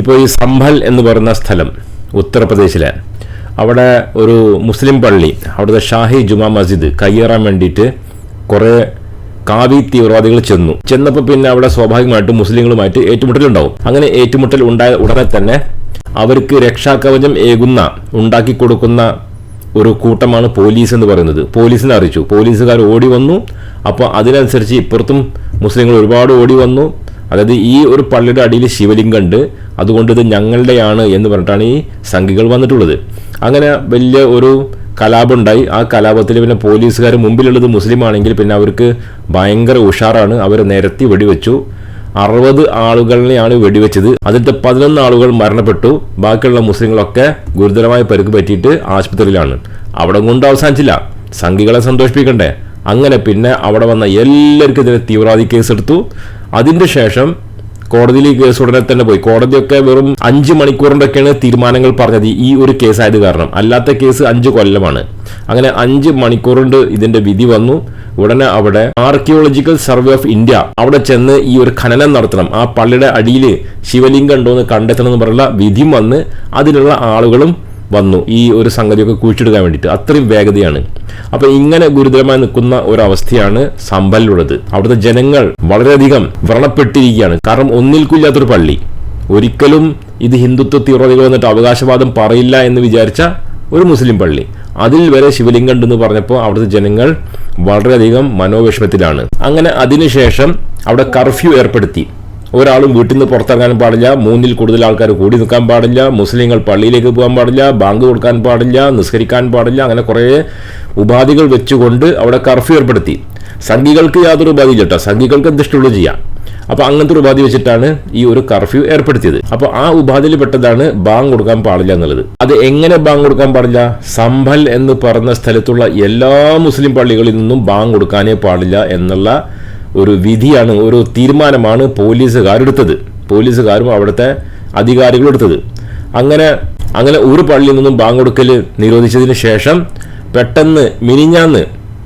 ഇപ്പോൾ ഈ സംഭൽ എന്ന് പറയുന്ന സ്ഥലം ഉത്തർപ്രദേശിലെ. അവിടെ ഒരു മുസ്ലിം പള്ളി അവിടുത്തെ ഷാഹി ജുമാ മസ്ജിദ് കയ്യേറാൻ വേണ്ടിയിട്ട് കുറേ കാവി തീവ്രവാദികൾ ചെന്നു. ചെന്നപ്പോൾ പിന്നെ അവിടെ സ്വാഭാവികമായിട്ടും മുസ്ലിങ്ങളുമായിട്ട് ഏറ്റുമുട്ടലുണ്ടാവും. അങ്ങനെ ഏറ്റുമുട്ടൽ ഉണ്ടായ ഉടനെ തന്നെ അവർക്ക് രക്ഷാകവചം ഏകുന്ന ഉണ്ടാക്കി കൊടുക്കുന്ന ഒരു കൂട്ടമാണ് പോലീസ് എന്ന് പറയുന്നത്. പോലീസിനെ അറിയിച്ചു. പോലീസുകാർ ഓടി വന്നു. അപ്പോൾ അതിനനുസരിച്ച് ഇപ്പുറത്തും മുസ്ലിങ്ങൾ ഒരുപാട് ഓടി വന്നു. അതായത് ഈ ഒരു പള്ളിയുടെ അടിയിൽ ശിവലിംഗം ഉണ്ട്. അതുകൊണ്ട് ഇത് ഞങ്ങളുടെയാണ് എന്ന് പറഞ്ഞിട്ടാണ് ഈ സംഘികൾ വന്നിട്ടുള്ളത്. അങ്ങനെ വലിയ ഒരു കലാപമുണ്ടായി ആ കലാപത്തിൽ പിന്നെ പോലീസുകാർ മുമ്പിലുള്ളത് മുസ്ലിം ആണെങ്കിൽ പിന്നെ അവർക്ക് ഭയങ്കര ഉഷാറാണ്. അവർ നിരത്തി വെടിവെച്ചു. അറുപത് ആളുകളെയാണ് വെടിവെച്ചത്. അതിലത്തെ പതിനൊന്ന് ആളുകൾ മരണപ്പെട്ടു. ബാക്കിയുള്ള മുസ്ലിങ്ങളൊക്കെ ഗുരുതരമായ പരുക്ക് പറ്റിയിട്ട് ആശുപത്രിയിലാണ്. അവിടെ കൊണ്ട് അവസാനിച്ചില്ല. സംഘികളെ സന്തോഷിപ്പിക്കണ്ടേ? അങ്ങനെ പിന്നെ അവിടെ വന്ന എല്ലാവർക്കെതിരെ തീവ്രവാദി കേസെടുത്തു അതിന്റെ ശേഷം കോടതിയിൽ കേസ് ഉടനെ തന്നെ പോയി. കോടതിയൊക്കെ വെറും അഞ്ച് മണിക്കൂറിന്റെയൊക്കെയാണ് തീരുമാനങ്ങൾ പറഞ്ഞത് ഈ ഒരു കേസായത് കാരണം. അല്ലാത്ത കേസ് അഞ്ച് കൊല്ലമാണ്. അങ്ങനെ അഞ്ച് മണിക്കൂർ ഇതിന്റെ വിധി വന്നു. ഉടനെ അവിടെ ആർക്കിയോളജിക്കൽ സർവേ ഓഫ് ഇന്ത്യ അവിടെ ചെന്ന് ഈ ഒരു ഖനനം നടത്തണം. ആ പള്ളിയുടെ അടിയിൽ ശിവലിംഗം ഉണ്ടോ എന്ന് കണ്ടെത്തണം എന്ന് പറഞ്ഞുള്ള വിധിയും വന്ന് അതിലുള്ള ആളുകളും വന്നു. ഈ ഒരു സംഗതിയൊക്കെ കുഴിച്ചെടുക്കാൻ വേണ്ടിയിട്ട്. അത്രയും വേഗതയാണ്. അപ്പൊ ഇങ്ങനെ ഗുരുതരമായി നിൽക്കുന്ന ഒരവസ്ഥയാണ് സമ്പലിലുള്ളത്. അവിടുത്തെ ജനങ്ങൾ വളരെയധികം വ്രണപ്പെട്ടിരിക്കുകയാണ്. കാരണം ഒന്നിൽക്കില്ലാത്തൊരു പള്ളി. ഒരിക്കലും ഇത് ഹിന്ദുത്വ തീവ്രവാദികൾ വന്നിട്ട് അവകാശവാദം പറയില്ല എന്ന് വിചാരിച്ച ഒരു മുസ്ലിം പള്ളി. അതിൽ വരെ ശിവലിംഗം ഉണ്ടെന്ന് പറഞ്ഞപ്പോൾ അവിടുത്തെ ജനങ്ങൾ വളരെയധികം മനോവിഷമത്തിലാണ്. അങ്ങനെ അതിനുശേഷം അവിടെ കർഫ്യൂ ഏർപ്പെടുത്തി. ഒരാളും വീട്ടിൽ നിന്ന് പുറത്തിറങ്ങാൻ പാടില്ല. മൂന്നിൽ കൂടുതൽ ആൾക്കാർ കൂടി നിൽക്കാൻ പാടില്ല. മുസ്ലിങ്ങൾ പള്ളിയിലേക്ക് പോകാൻ പാടില്ല. ബാങ്ക് കൊടുക്കാൻ പാടില്ല. നിസ്കരിക്കാൻ പാടില്ല. അങ്ങനെ കുറേ ഉപാധികൾ വെച്ചുകൊണ്ട് അവിടെ കർഫ്യൂ ഏർപ്പെടുത്തി. സംഘികൾക്ക് യാതൊരു ഉപാധിയില്ല കേട്ടോ. സംഘികൾക്ക് എന്തിഷ്ടമുള്ളത് ചെയ്യാം. അപ്പോൾ അങ്ങനത്തെ ഒരു ഉപാധി വെച്ചിട്ടാണ് ഈ ഒരു കർഫ്യൂ ഏർപ്പെടുത്തിയത്. അപ്പോൾ ആ ഉപാധിയിൽ പെട്ടതാണ് ബാങ്ക് കൊടുക്കാൻ പാടില്ല എന്നുള്ളത്. അത് എങ്ങനെ ബാങ്ക് കൊടുക്കാൻ പാടില്ല? സംഭൽ എന്ന് പറഞ്ഞ സ്ഥലത്തുള്ള എല്ലാ മുസ്ലിം പള്ളികളിൽ നിന്നും ബാങ്ക് കൊടുക്കാനേ പാടില്ല എന്നുള്ള ഒരു വിധിയാണ് ഒരു തീരുമാനമാണ് പോലീസുകാരെടുത്തത്. പോലീസുകാരും അവിടുത്തെ അധികാരികളും എടുത്തത്. അങ്ങനെ അങ്ങനെ ഒരു പള്ളിയിൽ നിന്നും ബാങ്ക് കൊടുക്കൽ നിരോധിച്ചതിന് ശേഷം പെട്ടെന്ന് മിനിഞ്ഞാന്ന്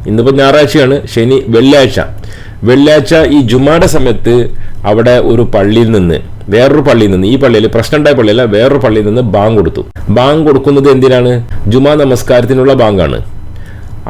ഇന്നിപ്പോൾ ഞായറാഴ്ചയാണ് ശനി വെള്ളിയാഴ്ച. വെള്ളിയാഴ്ച ഈ ജുമാടെ സമയത്ത് അവിടെ ഒരു പള്ളിയിൽ നിന്ന് വേറൊരു പള്ളിയിൽ നിന്ന് ഈ പള്ളിയിൽ പ്രശ്നമുണ്ടായ പള്ളിയല്ല വേറൊരു പള്ളിയിൽ നിന്ന് ബാങ്ക് കൊടുത്തു. ബാങ്ക് കൊടുക്കുന്നത് എന്തിനാണ്? ജുമാ നമസ്കാരത്തിനുള്ള ബാങ്കാണ്.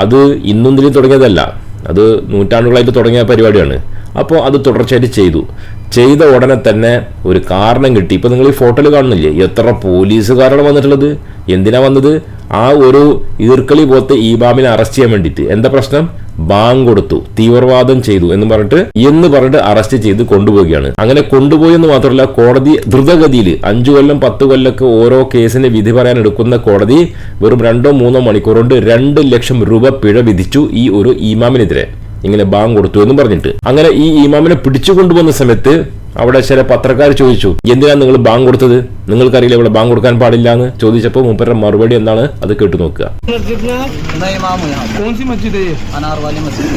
അത് ഇന്നും തുടങ്ങിയതല്ല. അത് നൂറ്റാണ്ടുകളായിട്ട് തുടങ്ങിയ പരിപാടിയാണ്. അപ്പോൾ അത് തുടർച്ചയായിട്ട് ചെയ്തു. ചെയ്ത ഉടനെ തന്നെ ഒരു കാരണം കിട്ടി. ഇപ്പം നിങ്ങൾ ഈ ഫോട്ടോയിൽ കാണുന്നില്ലേ? എത്ര പോലീസുകാരാണ് വന്നിട്ടുള്ളത്? എന്തിനാ വന്നത്? ആ ഒരു ഈർക്കളി പോലത്തെ ഈബാമിനെ അറസ്റ്റ് ചെയ്യാൻ വേണ്ടിയിട്ട്. എന്താ പ്രശ്നം? ബാങ്ക് കൊടുത്തു തീവ്രവാദം ചെയ്തു എന്ന് പറഞ്ഞിട്ട് എന്ന് പറഞ്ഞിട്ട് അറസ്റ്റ് ചെയ്ത് കൊണ്ടുപോവുകയാണ്. അങ്ങനെ കൊണ്ടുപോയി എന്ന് മാത്രമല്ല കോടതി ദ്രുതഗതിയിൽ അഞ്ചു കൊല്ലം പത്ത് കൊല്ലമൊക്കെ ഓരോ കേസിന് വിധി പറയാൻ എടുക്കുന്ന കോടതി വെറും രണ്ടോ മൂന്നോ മണിക്കൂർ കൊണ്ട് രണ്ട് ലക്ഷം രൂപ പിഴ വിധിച്ചു ഈ ഒരു ഇമാമിനെതിരെ. ഇങ്ങനെ ബാങ്ക് കൊടുത്തു എന്ന് പറഞ്ഞിട്ട് അങ്ങനെ ഈ ഇമാമിനെ പിടിച്ചു കൊണ്ടുപോകുന്ന സമയത്ത് അവിടെ ചില പത്രക്കാർ ചോദിച്ചു എന്തിനാണ് നിങ്ങൾ ബാങ്ക് കൊടുത്തത് നിങ്ങൾക്കറിയില്ല ഇവിടെ ബാങ്ക് കൊടുക്കാൻ പാടില്ല എന്ന് ചോദിച്ചപ്പോൾ മൂപ്പരുടെ മറുപടി എന്താണ് അത് കേട്ടു നോക്കുക मस्जिद में आप मैं इमाम हूँ यहाँ कौन सी मस्जिद है ये अनार वाली मस्जिद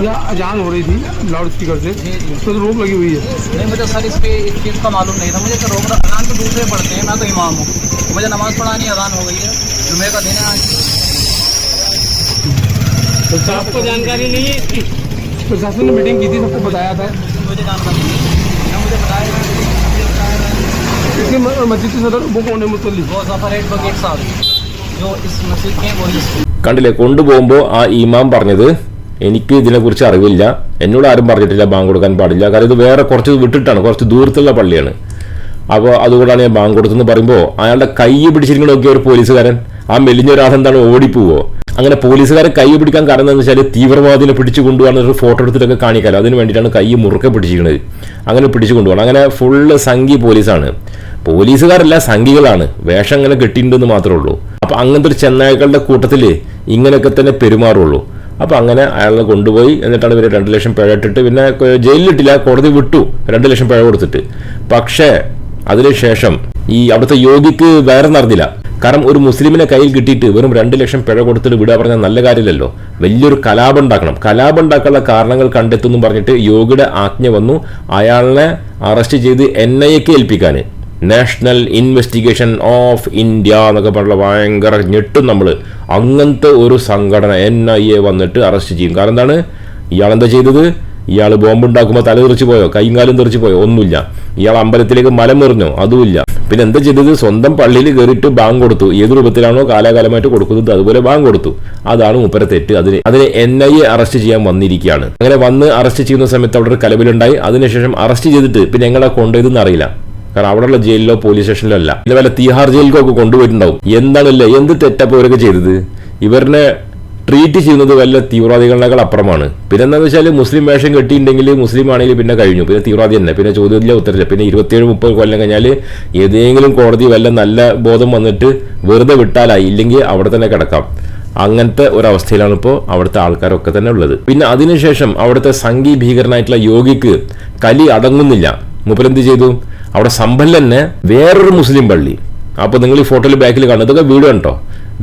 या अजान हो रही थी लाउड स्पीकर से जी, जी। तो रोक लगी हुई है नहीं मुझे सर इस पे इस चीज़ का मालूम नहीं था मुझे तो रोक अजान तो दूसरे पढ़ते हैं मैं तो इमाम हूँ मुझे नमाज़ पढ़ानी अजान हो गई है जुमे का दिन है आज तो आपको जानकारी नहीं है इसकी प्रशासन ने मीटिंग की थी सबको बताया था मुझे जानकारी नहीं है ना मुझे बताया गया, मुझे बताया गया। इसके म- मस्जिद के सदर वो कौन है मुतलिक वो जफर एडवोकेट साहब जो इस मस्जिद के हैं वही इसके കണ്ടില്ലേ കൊണ്ടുപോകുമ്പോൾ ആ ഇമാം പറഞ്ഞത് എനിക്ക് ഇതിനെക്കുറിച്ച് അറിവില്ല എന്നോട് ആരും പറഞ്ഞിട്ടില്ല ബാങ്ക് കൊടുക്കാൻ പാടില്ല കാരണം ഇത് വേറെ കുറച്ച് വിട്ടിട്ടാണ് കുറച്ച് ദൂരത്തുള്ള പള്ളിയാണ് അപ്പോൾ അതുകൊണ്ടാണ് ഞാൻ ബാങ്ക് കൊടുത്തെന്ന് പറയുമ്പോൾ അയാളുടെ കൈ പിടിച്ചിരിക്കുന്ന നോക്കിയ ഒരു പോലീസുകാരൻ ആ മെലിഞ്ഞ ഒരാളെന്താണ് ഓടിപ്പോവോ അങ്ങനെ പോലീസുകാരെ കൈ പിടിക്കാൻ കാരണം എന്ന് വെച്ചാൽ തീവ്രവാദിനെ പിടിച്ചു കൊണ്ടുപോകാൻ ഫോട്ടോ എടുത്തിട്ടൊക്കെ കാണിക്കാമല്ലോ അതിന് വേണ്ടിയിട്ടാണ് കൈ മുറുക്കെ പിടിച്ചിരിക്കുന്നത് അങ്ങനെ പിടിച്ചു കൊണ്ടുപോകണം. അങ്ങനെ ഫുള്ള് സംഘി പോലീസാണ്. പോലീസുകാരല്ല സംഘികളാണ്. വേഷം ഇങ്ങനെ കെട്ടിയിട്ടുണ്ടെന്ന് മാത്രമേ ഉള്ളൂ. അപ്പോൾ അങ്ങനത്തെ ഒരു ചെന്നായ്ക്കളുടെ കൂട്ടത്തിൽ ഇങ്ങനെയൊക്കെ തന്നെ പെരുമാറുള്ളൂ. അപ്പോൾ അങ്ങനെ അയാളെ കൊണ്ടുപോയി എന്നിട്ടാണ് ഇവർ രണ്ട് ലക്ഷം പിഴ ഇട്ടിട്ട് പിന്നെ ജയിലിലിട്ടില്ല കോടതി വിട്ടു. രണ്ട് ലക്ഷം പിഴ കൊടുത്തിട്ട്. പക്ഷേ അതിനുശേഷം ഈ അവിടുത്തെ യോഗിക്ക് വേറെ നടന്നില്ല. കാരണം ഒരു മുസ്ലിമിനെ കയ്യിൽ കിട്ടിയിട്ട് വെറും രണ്ട് ലക്ഷം പിഴ കൊടുത്തിട്ട് വിടുക പറഞ്ഞാൽ നല്ല കാര്യമില്ലല്ലോ. വലിയൊരു കലാപം ഉണ്ടാക്കണം. കലാപം ഉണ്ടാക്കാനുള്ള കാരണങ്ങൾ കണ്ടെത്തുമെന്ന് പറഞ്ഞിട്ട് യോഗിയുടെ ആജ്ഞ വന്നു. അയാളെ അറസ്റ്റ് ചെയ്ത് എൻ ഐ എക്ക് ഏൽപ്പിക്കാൻ നാഷണൽ ഇൻവെസ്റ്റിഗേഷൻ ഓഫ് ഇന്ത്യ എന്നൊക്കെ പറഞ്ഞുള്ള ഭയങ്കര ഞെട്ടും നമ്മൾ അങ്ങനത്തെ ഒരു സംഘടന എൻ ഐ എ വന്നിട്ട് അറസ്റ്റ് ചെയ്യും. കാരണം എന്താണ്? ഇയാൾ എന്താ ചെയ്തത്? ഇയാൾ ബോംബ് ഉണ്ടാക്കുമ്പോൾ തല തെറിച്ച് പോയോ? കൈയും കാലും തെറിച്ച് പോയോ? ഒന്നുമില്ല. ഇയാൾ അമ്പലത്തിലേക്ക് മലം എറിഞ്ഞോ? അതുമില്ല. പിന്നെ എന്താ ചെയ്തത്? സ്വന്തം പള്ളിയിൽ കയറിയിട്ട് ബാങ്ക് കൊടുത്തു. ഏത് രൂപത്തിലാണോ കാലാകാലമായിട്ട് കൊടുക്കുന്നത് അതുപോലെ ബാങ്ക് കൊടുത്തു. അതാണ് മുപ്പര തെറ്റ്. അതിന് അതിന് എൻ ഐ എ അറസ്റ്റ് ചെയ്യാൻ വന്നിരിക്കുകയാണ്. അങ്ങനെ വന്ന് അറസ്റ്റ് ചെയ്യുന്ന സമയത്ത് അവിടെ ഒരു കലവിലുണ്ടായി. അതിനുശേഷം അറസ്റ്റ് ചെയ്തിട്ട് പിന്നെ ഞങ്ങളെ കൊണ്ടുപോയതെന്ന് അറിയില്ല. കാരണം അവിടെയുള്ള ജയിലിലോ പോലീസ് സ്റ്റേഷനിലോ അല്ല. ഇതുപോലെ തിഹാർ ജയിലിലോ ഒക്കെ കൊണ്ടുപോയിട്ടുണ്ടാവും. എന്താണല്ലേ? എന്ത് തെറ്റപ്പോ ഇവരൊക്കെ ചെയ്തത്? ഇവരിനെ ട്രീറ്റ് ചെയ്യുന്നത് വല്ല തീവ്രവാദികളേക്കാൾ അപ്പുറമാണ്. പിന്നെ എന്താണെന്ന് വെച്ചാൽ മുസ്ലിം വേഷം കെട്ടിയിട്ടുണ്ടെങ്കിൽ മുസ്ലിം ആണെങ്കിൽ പിന്നെ കഴിഞ്ഞു. പിന്നെ തീവ്രവാദി തന്നെ. പിന്നെ ചോദ്യമില്ല ഉത്തരവില്ല പിന്നെ ഇരുപത്തിയേഴ് മുപ്പത് കൊല്ലം കഴിഞ്ഞാൽ ഏതെങ്കിലും കോടതി വല്ല നല്ല ബോധം വന്നിട്ട് വെറുതെ വിട്ടാലായി. ഇല്ലെങ്കിൽ അവിടെ തന്നെ കിടക്കാം. അങ്ങനത്തെ ഒരവസ്ഥയിലാണ് ഇപ്പോൾ അവിടുത്തെ ആൾക്കാരൊക്കെ തന്നെ ഉള്ളത്. പിന്നെ അതിനുശേഷം അവിടുത്തെ സംഘി ഭീകരനായിട്ടുള്ള യോഗിക്ക് കലി അടങ്ങുന്നില്ല. മുപ്പരെന്ത് ചെയ്തു? അവിടെ സമ്പല്ലന്നെ വേറൊരു മുസ്ലിം പള്ളി. അപ്പോൾ നിങ്ങൾ ഈ ഫോട്ടോയിൽ ബാക്കിൽ കാണുന്നത് ഇതൊക്കെ വീട് കണ്ടോ?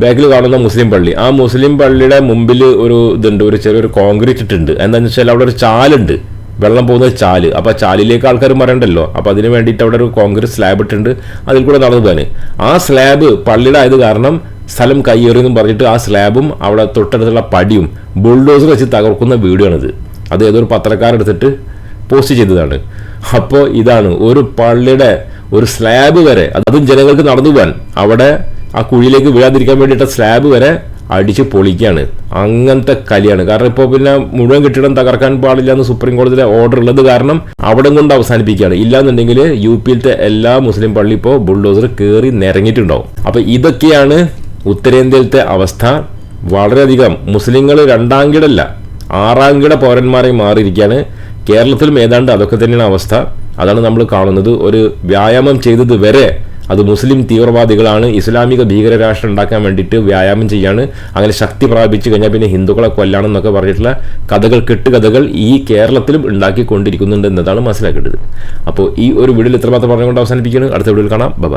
ബാക്കിൽ കാണുന്ന മുസ്ലിം പള്ളി. ആ മുസ്ലിം പള്ളിയുടെ മുമ്പിൽ ഒരു ഇതുണ്ട് ഒരു ചെറിയൊരു കോൺക്രീറ്റ് ഇട്ടുണ്ട് എന്താണെന്ന് വെച്ചാൽ അവിടെ ഒരു ചാലുണ്ട്. വെള്ളം പോകുന്ന ചാൽ. അപ്പോൾ ചാലിലേക്ക് ആൾക്കാർ മറണ്ടല്ലോ അപ്പോൾ അതിന് വേണ്ടിയിട്ട് അവിടെ ഒരു കോൺക്രീറ്റ് സ്ലാബ് ഇട്ടുണ്ട് അതിൽ കൂടെ നടന്നു പോകാൻ ആ സ്ലാബ് പള്ളിയുടെ ആയത് കാരണം സ്ഥലം കയ്യേറിയെന്നും പറഞ്ഞിട്ട് ആ സ്ലാബും അവിടെ തൊട്ടടുത്തുള്ള പടിയും ബുൾഡോസർ വെച്ച് തകർക്കുന്ന വീഡിയോ ആണിത് അത് ഏതൊരു പത്രക്കാരെടുത്തിട്ട് പോസ്റ്റ് ചെയ്തതാണ്. അപ്പോൾ ഇതാണ് ഒരു പള്ളിയുടെ ഒരു സ്ലാബ് വരെ അതും ജനങ്ങൾക്ക് നടന്നു പോകാൻ. അവിടെ ആ കുഴിയിലേക്ക് വീഴാതിരിക്കാൻ വേണ്ടിയിട്ട് സ്ലാബ് വരെ അടിച്ച് പൊളിക്കുകയാണ് അങ്ങനത്തെ കലിയാണ്. കാരണം ഇപ്പോൾ പിന്നെ മുഴുവൻ കെട്ടിടം തകർക്കാൻ പാടില്ല എന്ന് സുപ്രീം കോടതിയിലെ ഓർഡർ ഉള്ളത് കാരണം അവിടെ കൊണ്ട് അവസാനിപ്പിക്കുകയാണ്. ഇല്ലാന്നുണ്ടെങ്കിൽ യു പിയിലത്തെ എല്ലാ മുസ്ലിം പള്ളി ഇപ്പോൾ ബുൾഡോസർ കയറി നിരങ്ങിയിട്ടുണ്ടാവും. അപ്പോൾ ഇതൊക്കെയാണ് ഉത്തരേന്ത്യയിലത്തെ അവസ്ഥ. വളരെയധികം മുസ്ലിങ്ങൾ രണ്ടാം കിടല്ല ആറാം കിട പൗരന്മാരെ മാറിയിരിക്കുകയാണ്. കേരളത്തിലും ഏതാണ്ട് അതൊക്കെ തന്നെയാണ് അവസ്ഥ. അതാണ് നമ്മൾ കാണുന്നത്. ഒരു വ്യായാമം ചെയ്തത് വരെ അത് മുസ്ലിം തീവ്രവാദികളാണ് ഇസ്ലാമിക ഭീകരരാഷ്ട്രം ഉണ്ടാക്കാൻ വേണ്ടിയിട്ട് വ്യായാമം ചെയ്യാണ്. അങ്ങനെ ശക്തി പ്രാപിച്ചു കഴിഞ്ഞാൽ പിന്നെ ഹിന്ദുക്കളെ കൊല്ലാണെന്നൊക്കെ പറഞ്ഞിട്ടുള്ള കഥകൾ കെട്ടുകഥകൾ ഈ കേരളത്തിലും ഉണ്ടാക്കിക്കൊണ്ടിരിക്കുന്നുണ്ട് എന്നതാണ് മനസ്സിലാക്കേണ്ടത്. അപ്പോൾ ഈ ഒരു വീഡിയോയിൽ ഇത്രമാത്രം പറഞ്ഞുകൊണ്ട് അവസാനിപ്പിക്കുകയാണ്. അടുത്ത വീഡിയോയിൽ കാണാം. ബൈ